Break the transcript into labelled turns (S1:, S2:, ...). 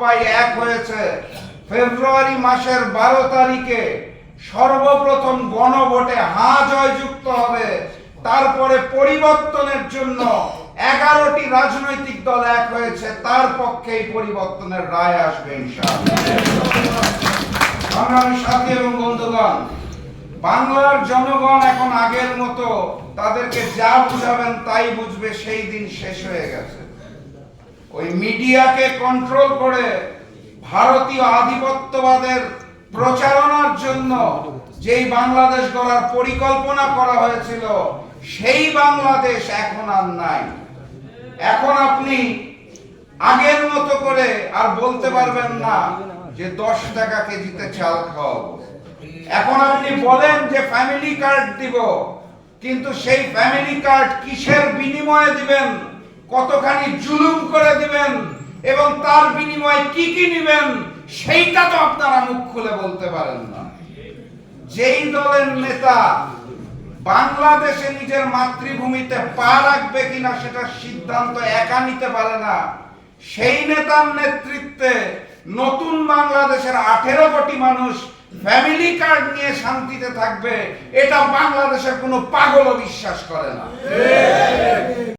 S1: সবাই এক হয়েছে। ফেব্রুয়ারি মাসের বারো তারিখে সর্বপ্রথম গণভোটে হা জয়যুক্ত হবে। তারপরে পরিবর্তনের জন্য এগারোটি রাজনৈতিক দল এক হয়েছে। তার পক্ষেই পরিবর্তনের রায় আসবে ইনশাআল্লাহ। সাথী এবং বন্ধুগণ, বাংলার জনগণ এখন আগের মতো তাদেরকে যা বুঝাবেন তাই বুঝবে, সেই দিন শেষ হয়ে গেছে। ওই মিডিয়াকে কন্ট্রোল করে ভারতীয় আধিপত্যবাদের প্রচারণার জন্য যেই বাংলাদেশ গড়ার পরিকল্পনা করা হয়েছিল, সেই বাংলাদেশ এখন আর নাই। এখন আপনি আগের মতো করে আর বলতে পারবেন না যে দশ টাকা কেজিতে চাল খাওয়াবো। এখন আপনি বলেন যে ফ্যামিলি কার্ড দিব, কিন্তু সেই ফ্যামিলি কার্ড কিসের বিনিময়ে দিবেন? কতখানি জুলুম করে দিবেন এবং তার বিনিময়ে কি কি নিবেন, সেইটা তো আপনারা মুখ খুলে বলতে পারেন না। যেই দলের নেতা বাংলাদেশে নিজের মাতৃভূমিতে পা রাখবে কিনা সেটা সিদ্ধান্ত একা নিতে পারে না। সেই নেতার নেতৃত্বে নতুন বাংলাদেশের আঠেরো কোটি মানুষ ফ্যামিলি কার্ড নিয়ে শান্তিতে থাকবে, এটা বাংলাদেশের কোনো পাগলও বিশ্বাস করে না।